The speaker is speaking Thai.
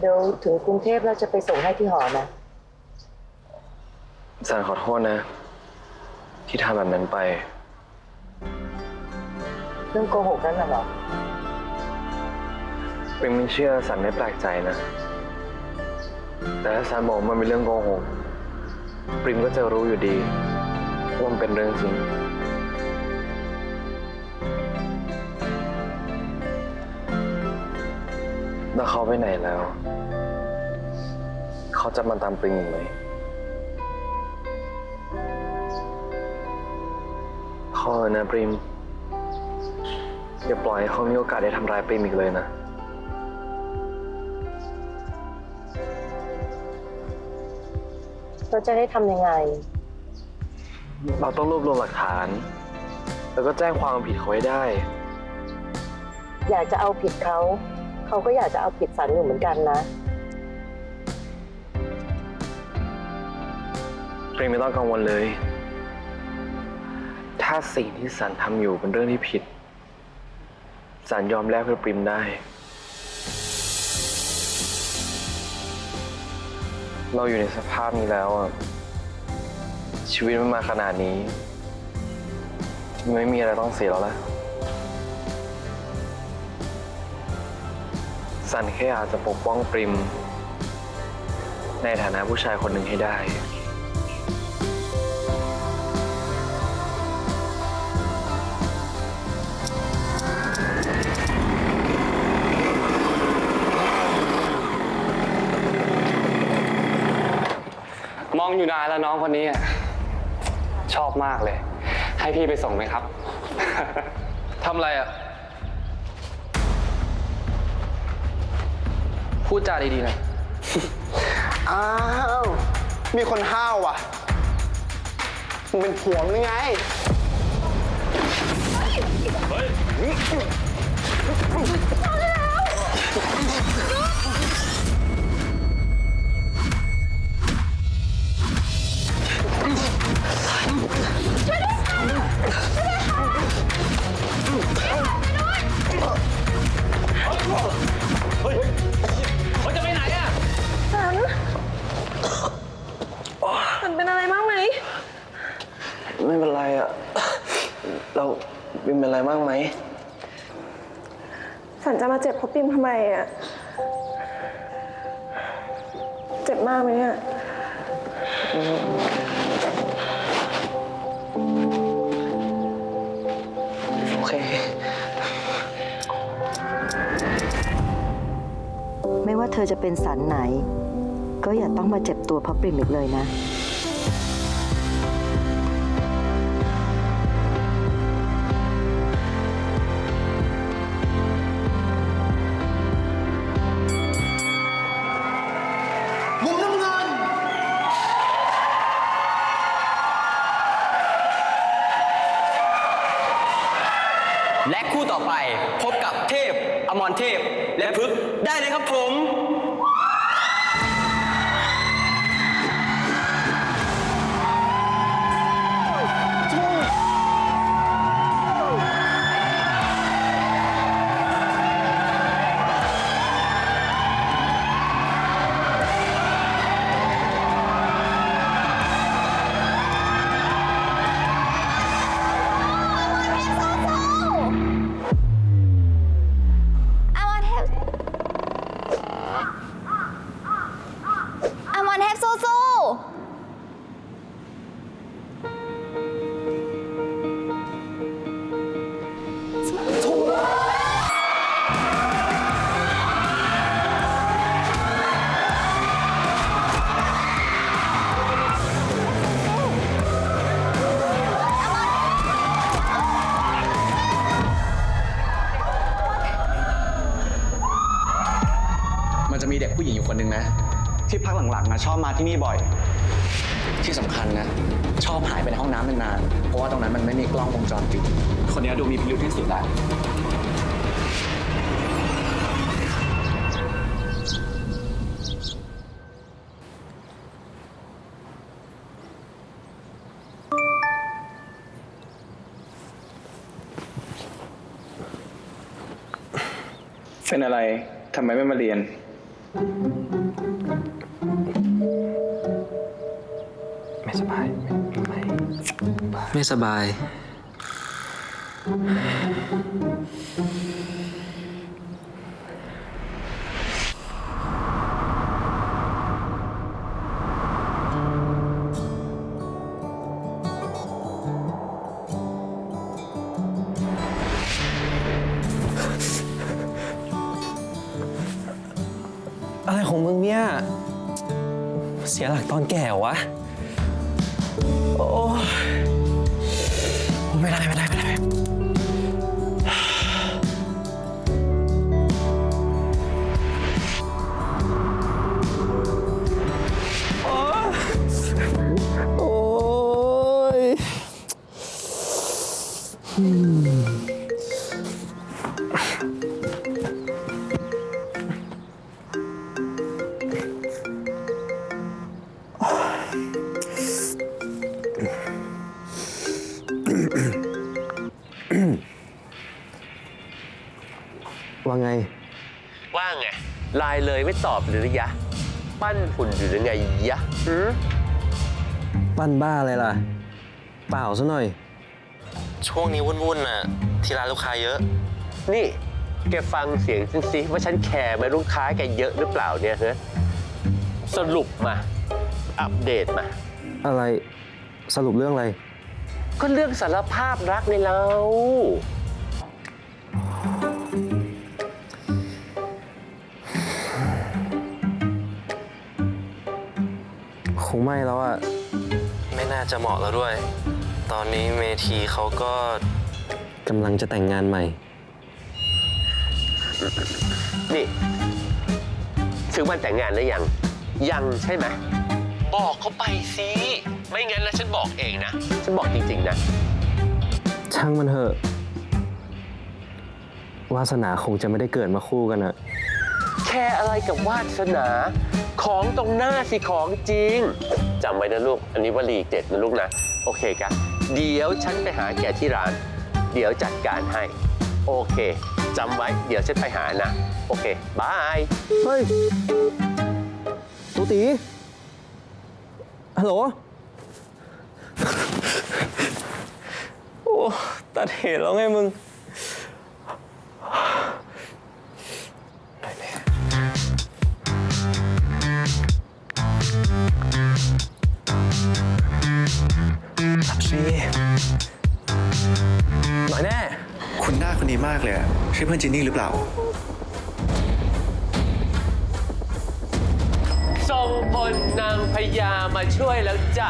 เดี๋ยวถึงกรุงเทพเราจะไปส่งให้ที่หอนะ สันขอโทษนะ ที่ทำแบบนั้นไป เรื่องโกหกนั่นน่ะเหรอปริมไม่เชื่อสันไม่แปลกใจนะ แต่ถ้าสันบอกว่ามันเป็นเรื่องโกหกปริมก็จะรู้อยู่ดีว่ามันเป็นเรื่องจริง แล้วเขาไปไหนแล้ว เขาจะมาตามปริมอีกไหมพอนะปริมอย่าปล่อยให้เขามีโอกาสได้ทำร้ายปริมอีกเลยนะ เราจะได้ทำยังไง เราต้องรวบรวมหลักฐาน แล้วก็แจ้งความผิดเขาให้ได้ อยากจะเอาผิดเขา เขาก็อยากจะเอาผิดสันอยู่เหมือนกันนะปริมไม่ต้องกังวลเลย ถ้าสิ่งที่สันทำอยู่เป็นเรื่องที่ผิด สันยอมแลกเพื่อปริมได้ เราอยู่ในสภาพนี้แล้วอะชีวิตมันมาขนาดนี้ ไม่มีอะไรต้องเสียแล้วละ สันแค่อยากจะปกป้องปริม ในฐานะผู้ชายคนหนึ่งให้ได้ มองอยู่นานแล้วน้องคนนี้อะชอบมากเลย ให้พี่ไปส่งไหมครับ ทำอะไรอะ พูดจาดีๆหนะอ้าว มีคนห้าวอะมึงเป็นผัวมันหรือไงมัน บินเป็นไรมากไหม สันจะมาเจ็บเพราะปิมทำไมอะเจ็บมากไหมเนี่ย โอเค ไม่ว่าเธอจะเป็นสันไหน ก็อย่าต้องมาเจ็บตัวเพราะปริมอีกเลยนะ และคู่ต่อไปพบกับเทพ อมรเทพ และพึกษ์ได้เลยครับผม มีเด็กผู้หญิงอยู่คนหนึ่งนะ ที่พักหลังๆนะชอบมาที่นี่บ่อย ที่สำคัญนะ ชอบหายไปในห้องน้ำนานๆเพราะว่าตรงนั้นมันไม่มีกล้องวงจรปิด คนนี้ดูมีพิรุธที่สุดแล้วเป็นอะไรทำไมไม่มาเรียน ไม่สบาย ไม่ไม่สบาย ของมึงเนี่ย เสียหลักตอนแก่วะ โอ้ยไม่ได้ไม่ได้ไม่ได้ ว่าไง ว่าไงไลน์เลยไม่ตอบหรือยะ ปั้นหุ่นอยู่หรือไงยะหืมปั้นบ้าอะไรล่ะ เปล่าซะหน่อย ช่วงนี้วุ่นๆน่ะ ที่ร้านลูกค้าเยอะ นี่ แกฟังเสียงฉันสิว่าฉันแคร์ไหมลูกค้าแกเยอะหรือเปล่าเนี่ยเฮ้สรุปมา อัปเดตมา อะไรสรุปเรื่องอะไร ก็เรื่องสารภาพรักในเรา คงไม่แล้วอะไม่น่าจะเหมาะแล้วด้วย ตอนนี้เมทีเขาก็กำลังจะแต่งงานใหม่ นี่ ถึงวันแต่งงานแล้วยัง ยังใช่ไหม บอกเขาไปสิไม่งั้นนะฉันบอกเองนะ ฉันบอกจริง ๆ นะ ช่างมันเถอะ วาสนาคงจะไม่ได้เกิดมาคู่กันอะแค่อะไรกับวาสนาของตรงหน้าสิของจริงจำไว้นะลูก อันนี้วลีเด็ดนะลูกนะ โอเคกันเดี๋ยวฉันไปหาแกที่ร้าน เดี๋ยวจัดการให้ โอเคจำไว้เดี๋ยวฉันไปหานะ โอเคบาย เฮ้ย ตูตี ฮัลโหล โอ้ ตัดเหตุแล้วไงมึงตัดสิหน่อยแน่ คุณหน้าคนนี้มากเลยอะใช่เพื่อนจินนี่หรือเปล่า พลนางพญามาช่วยแล้วจ้ะ